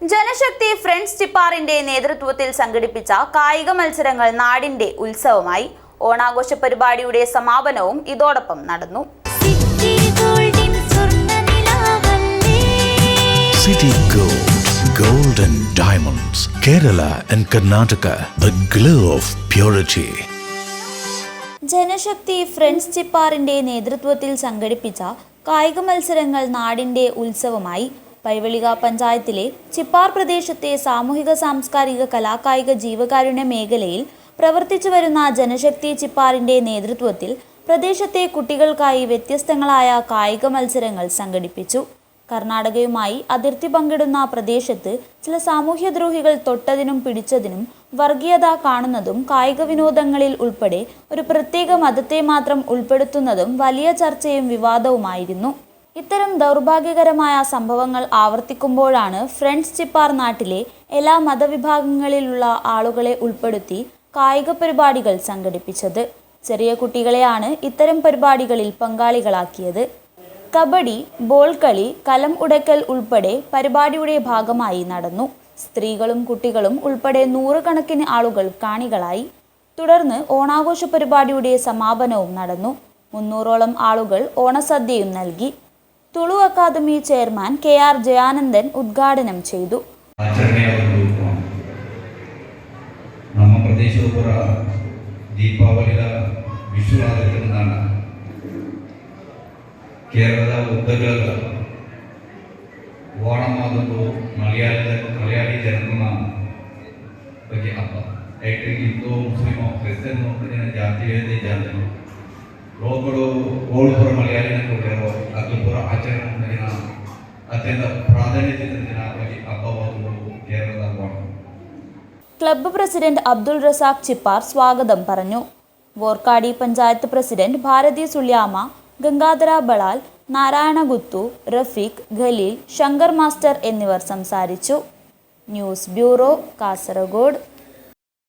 ജനശക്തി Friends ചിപ്പാറിന്റെ നേതൃത്വത്തിൽ സംഘടിപ്പിച്ച കായിക മത്സരങ്ങൾ നാടിന്റെ ഉത്സവമായി ഓണാഘോഷ പരിപാടിയുടെ സമാപനവും ഇതോടൊപ്പം നടന്നു സിറ്റി ഗോൾഡിൻ സ്വർണനിലാവല്ലേ City Gold, Gold and Diamonds, Kerala and Karnataka, the glow of purity. Janashakthi Friends ചിപ്പാറിന്റെ നേതൃത്വത്തിൽ സംഘടിപ്പിച്ച കായിക മത്സരങ്ങൾ നാടിന്റെ ഉത്സവമായി പൈവളിക പഞ്ചായത്തിലെ ചിപ്പാർ പ്രദേശത്തെ സാമൂഹിക സാംസ്കാരിക കലാകായിക ജീവകാരുണ്യ മേഖലയിൽ പ്രവർത്തിച്ചു വരുന്ന ജനശക്തി ചിപ്പാറിന്റെ നേതൃത്വത്തിൽ പ്രദേശത്തെ കുട്ടികൾക്കായി വ്യത്യസ്തങ്ങളായ കായിക മത്സരങ്ങൾ സംഘടിപ്പിച്ചു. കർണാടകയുമായി അതിർത്തി പങ്കിടുന്ന പ്രദേശത്ത് ചില സാമൂഹ്യദ്രോഹികൾ തൊട്ടതിനും പിടിച്ചതിനും വർഗീയത കാണുന്നതും കായിക വിനോദങ്ങളിൽ ഉൾപ്പെടെ ഒരു പ്രത്യേക മതത്തെ മാത്രം ഉൾപ്പെടുത്തുന്നതും വലിയ ചർച്ചയും വിവാദവുമായിരുന്നു. ഇത്തരം ദൗർഭാഗ്യകരമായ സംഭവങ്ങൾ ആവർത്തിക്കുമ്പോഴാണ് ഫ്രണ്ട്സ് ചിപ്പാർ നാട്ടിലെ എല്ലാ മതവിഭാഗങ്ങളിലുള്ള ആളുകളെ ഉൾപ്പെടുത്തി കായിക പരിപാടികൾ സംഘടിപ്പിച്ചത്. ചെറിയ കുട്ടികളെയാണ് ഇത്തരം പരിപാടികളിൽ പങ്കാളികളാക്കിയത്. കബഡി ബോൾ കളി കലം ഉടക്കൽ ഉൾപ്പെടെ പരിപാടിയുടെ ഭാഗമായി നടന്നു. സ്ത്രീകളും കുട്ടികളും ഉൾപ്പെടെ നൂറുകണക്കിന് ആളുകൾ കാണികളായി. തുടർന്ന് ഓണാഘോഷ പരിപാടിയുടെ സമാപനവും നടന്നു. മുന്നൂറോളം ആളുകൾ ഓണസദ്യയും നൽകി. Tulu academy chairman K R Jayanandan ഉദ്ഘാടനം ചെയ്തു ನಮ್ಮ ಪ್ರದೇಶವರ ದೀಪಾವಳಿಯ ವಿಶ್ವನಾಥನ ಕೇರಳದ ಉದ್ದಗಲದ ಲೋಕಗಳು ಓಳ್ಪುರ ಮಲಯಾಳಿನ ಕೊಟ್ಟಿರೋ ಅಗ್ಲಪುರ ಆಚರಣೆ ದಿನ ಅತ್ಯಂತ ಪ್ರಾಧಾನ್ಯತೆ ದಿನ ಬಗ್ಗೆ ಹಬ್ಬವಾದವು ಕೇರಳದ ಓಣ ക്ലബ്ബ് പ്രസിഡന്റ് അബ്ദുൾ റസാഖ് ചിപ്പാർ സ്വാഗതം പറഞ്ഞു വോർക്കാടി പഞ്ചായത്ത് പ്രസിഡന്റ് ഭാരതി സുള്യാമ ഗംഗാധര ബളാൽ നാരായണ ഗുത്തു റഫീഖ് ഖലീൽ ശങ്കർ മാസ്റ്റർ എന്നിവർ സംസാരിച്ചു ന്യൂസ് ബ്യൂറോ കാസർഗോഡ്